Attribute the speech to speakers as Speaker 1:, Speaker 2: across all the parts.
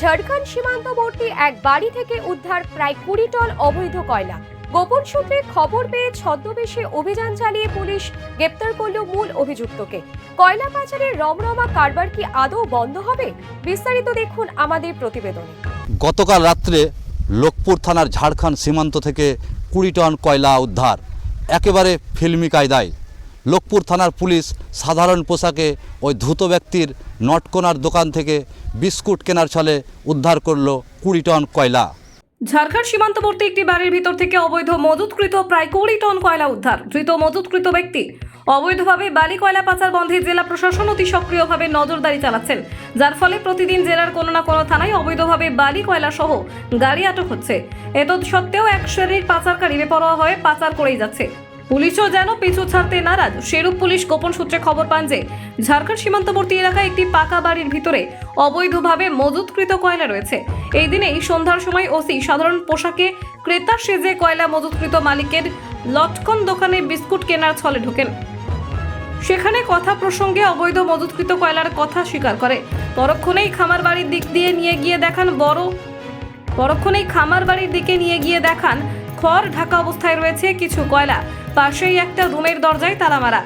Speaker 1: ঝাড়খণ্ড সীমান্তবর্তী এক বাড়ি থেকে উদ্ধার প্রায় কুড়ি টন অবৈধ কয়লা। গোপন সূত্রে খবর পেয়ে ছদ্মবেশে অভিযান চালিয়ে পুলিশ গ্রেপ্তার করল মূল অভিযুক্তকে। কয়লা পাচারের রমরমা কারবার কি আদৌ বন্ধ হবে? বিস্তারিত দেখুন আমাদের প্রতিবেদনে।
Speaker 2: গতকাল রাত্রে লোকপুর থানার ঝাড়খণ্ড সীমান্ত থেকে কুড়ি টন কয়লা উদ্ধার, একেবারে ফিল্মি কায়দায়। লোকপুর থানার পুলিশ সাধারণ পোশাকে ওই ধূত ব্যক্তির নটকোনার দোকান থেকে বিস্কুট কেনার ছলে উদ্ধার করল কুড়ি টন কয়লা।
Speaker 3: ঝাড়খণ্ড সীমান্তবর্তী একটি বাড়ির ভিতর থেকে অবৈধ মজুতকৃত প্রায় কুড়ি টন কয়লা উদ্ধার। ধৃত মজুতকৃত ব্যক্তি অবৈধভাবে বালি কয়লা পাচার বন্ধে জেলা প্রশাসন অতি সক্রিয়ভাবে নজরদারি চালাচ্ছেন, যার ফলে প্রতিদিন জেলার কোনো না কোনো থানায় অবৈধভাবে বালি কয়লা সহ গাড়ি আটক হচ্ছে। এত সত্ত্বেও এক শ্রেণির পাচারকারী বেপরোয়া হয়ে পাচার করেই যাচ্ছে। পুলিশও যেন পিছু ছাড়তে নারাজ। সেরূপ পুলিশ গোপন সূত্রে খবর পান যে, ঝাড়খণ্ড সীমান্তবর্তী এলাকায় একটি পাকা বাড়ির ভিতরে অবৈধভাবে মজুতকৃত কয়লা রয়েছে। এই দিনেই সন্ধ্যার সময় ওসি সাধারণ পোশাকে ক্রেতা সেজে কয়লা মজুতকৃত মালিকের লটকন দোকানে বিস্কুট কেনার ছলে ঢোকেন। সেখানে কথা প্রসঙ্গে অবৈধ মজুতকৃত কয়লার কথা স্বীকার করে। পরক্ষণেই খামার বাড়ির দিক দিয়ে নিয়ে গিয়ে দেখান বড় পরক্ষণেই খামার বাড়ির দিকে নিয়ে গিয়ে দেখান খড় ঢাকা অবস্থায় রয়েছে কিছু কয়লা। পাশেই একটা রুমের দরজায় তালা মারা।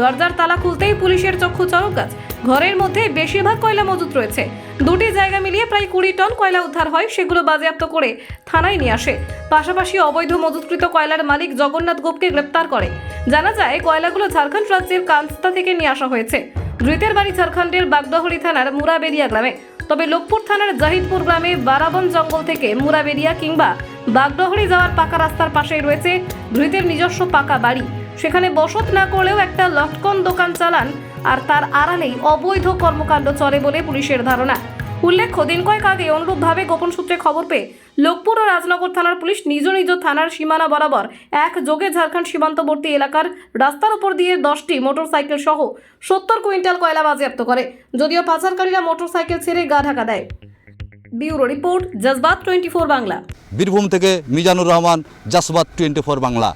Speaker 3: দরজার তালা খুলতেই পুলিশের চক্ষু চরক গাছ। ঘরের মধ্যে বেশিরভাগ কয়লা মজুত রয়েছে। দুটি জায়গা মিলিয়ে প্রায় কুড়ি টন কয়লা উদ্ধার হয়, সেগুলো বাজেয়াপ্ত করে থানায় নিয়ে আসে। পাশাপাশি অবৈধ মজুতকৃত কয়লার মালিক জগন্নাথ গোপকে গ্রেপ্তার করে। জানা যায়, কয়লাগুলো ঝাড়খণ্ড রাজ্যের কান্স্তা থেকে নিয়ে আসা হয়েছে। ধৃতের বাড়ি ঝাড়খণ্ডের বাগডহরি থানার মুরাবেরিয়া গ্রামে। তবে লোকপুর থানার জাহিদপুর গ্রামে বারাবন জঙ্গল থেকে মুরাবেরিয়া কিংবা বাগডহরি যাওয়ার পাকা রাস্তার পাশেই রয়েছে ধৃতের নিজস্ব পাকা বাড়ি। সেখানে বসত না করলেও একটা লটকন দোকান চালান আর তার আড়ালেই অবৈধ কর্মকাণ্ড চলে বলে পুলিশের ধারণা। উল্লেখ্য, দিন কয়েক আগে অনুরূপভাবে গোপন সূত্রে খবর পেয়ে লোকপুর ও রাজনগর থানার পুলিশ নিজ নিজ থানার সীমানা বরাবর এক যোগে ঝাড়খণ্ড সীমান্তবর্তী এলাকার রাস্তার উপর দিয়ে দশটি মোটরসাইকেল সহ সত্তর কুইন্টাল কয়লা বাজেয়াপ্ত করে। যদিও পাচারকারীরা মোটরসাইকেল ছেড়ে গা ঢাকা দেয়। Bureau report Jazbaat twenty four Bangla.
Speaker 2: Birbhum থেকে মিজানুর রহমান জজবাত টোয়েন্টি ফোর বাংলা।